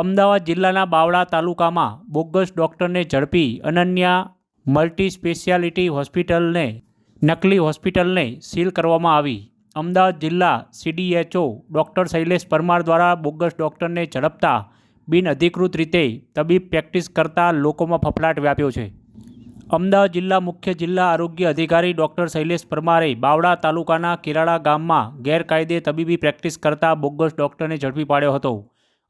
અમદાવાદ જિલ્લાના બાવળા તાલુકામાં બોગસ ડૉક્ટરને ઝડપી અનન્યા મલ્ટી સ્પેશિયાલિટી હોસ્પિટલને, નકલી હોસ્પિટલને સીલ કરવામાં આવી. અમદાવાદ જિલ્લા સીડીએચઓ ડૉક્ટર શૈલેષ પરમાર દ્વારા બોગસ ડૉક્ટરને ઝડપતા બિનઅધિકૃત રીતે તબીબ પ્રેક્ટિસ કરતા લોકોમાં ફફડાટ વ્યાપ્યો છે. અમદાવાદ જિલ્લા મુખ્ય જિલ્લા આરોગ્ય અધિકારી ડૉક્ટર શૈલેષ પરમારે બાવળા તાલુકાના કિરાળા ગામમાં ગેરકાયદે તબીબી પ્રેક્ટિસ કરતા બોગસ ડૉક્ટરને ઝડપી પાડ્યો હતો.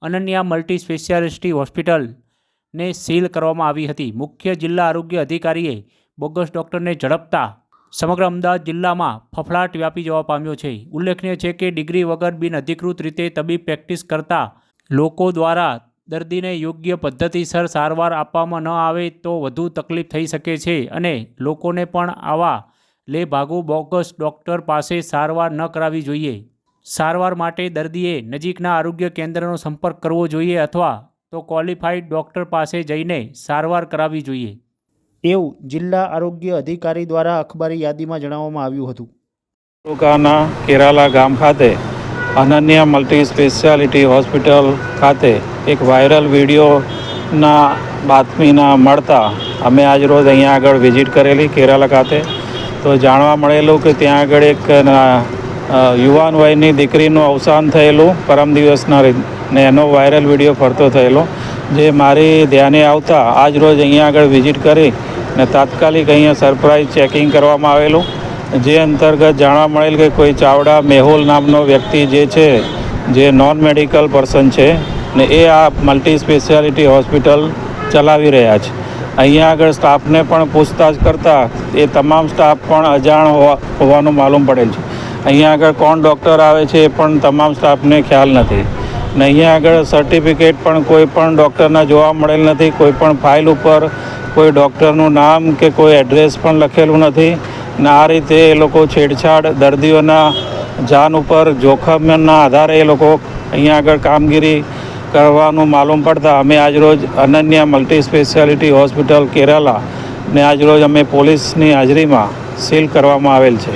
અનન્યા મલ્ટી સ્પેશિયાલિસ્ટી હોસ્પિટલને સીલ કરવામાં આવી હતી. મુખ્ય જિલ્લા આરોગ્ય અધિકારીએ બોગસ ડૉક્ટરને ઝડપતા સમગ્ર અમદાવાદ જિલ્લામાં ફફડાટ વ્યાપી જવા પામ્યો છે. ઉલ્લેખનીય છે કે ડિગ્રી વગર બિનઅધિકૃત રીતે તબીબ પ્રેક્ટિસ કરતા લોકો દ્વારા દર્દીને યોગ્ય પદ્ધતિસર સારવાર આપવામાં ન આવે તો વધુ તકલીફ થઈ શકે છે અને લોકોને પણ આવા લે લેભાગુ બોગસ ડૉક્ટર પાસે સારવાર ન કરાવવી જોઈએ. સારવાર માટે દર્દીએ નજીકના આરોગ્ય કેન્દ્રનો સંપર્ક કરવો જોઈએ અથવા તો ક્વોલિફાઈડ ડૉક્ટર પાસે જઈને સારવાર કરાવવી જોઈએ. એવું જિલ્લા આરોગ્ય અધિકારી દ્વારા અખબારી યાદીમાં જણાવવામાં આવ્યું હતું. તાલુકાના કેરાલા ગામ ખાતે અનન્યા મલ્ટી સ્પેશિયાલિટી હોસ્પિટલ ખાતે એક વાયરલ વિડીયોના બાતમીના મળતા અમે આજ રોજ અહીંયા આગળ વિઝિટ કરેલી કેરાલા ખાતે. તો જાણવા મળેલું કે ત્યાં આગળ એક યુવાન વયની દીકરીનું અવસાન થયેલું, પરમ દિવસના ને એનો વાયરલ વીડિયો ફરતો થયેલો, જે મારી ધ્યાને આવતા આજ રોજ અહીંયા આગળ વિઝિટ કરી ને તાત્કાલિક અહીંયા સરપ્રાઇઝ ચેકિંગ કરવામાં આવેલું, જે અંતર્ગત જાણવા મળેલ કે કોઈ ચાવડા મેહુલ નામનો વ્યક્તિ જે છે, જે નોન મેડિકલ પર્સન છે ને એ આ મલ્ટી સ્પેશિયાલિટી હોસ્પિટલ ચલાવી રહ્યા છે. અહીંયા આગળ સ્ટાફને પણ પૂછતાછ કરતાં એ તમામ સ્ટાફ પણ અજાણ હોવા, હોવાનું માલુમ પડેલ છે. અહીંયા આગળ કોણ ડૉક્ટર આવે છે એ પણ તમામ સ્ટાફને ખ્યાલ નથી. ને અહીંયા આગળ સર્ટિફિકેટ પણ કોઈ પણ ડૉક્ટરના જોવા મળેલ નથી. કોઈ પણ ફાઇલ ઉપર કોઈ ડૉક્ટરનું નામ કે કોઈ એડ્રેસ પણ લખેલું નથી. ને આ રીતે એ લોકો છેડછાડ દર્દીઓના જાન ઉપર જોખમના આધારે એ લોકો અહીંયા આગળ કામગીરી કરવાનું માલુમ પડતા અમે આજરોજ Ananya multi specialty hospital Kerala ને આજરોજ અમે પોલીસની હાજરીમાં સીલ કરવામાં આવેલ છે.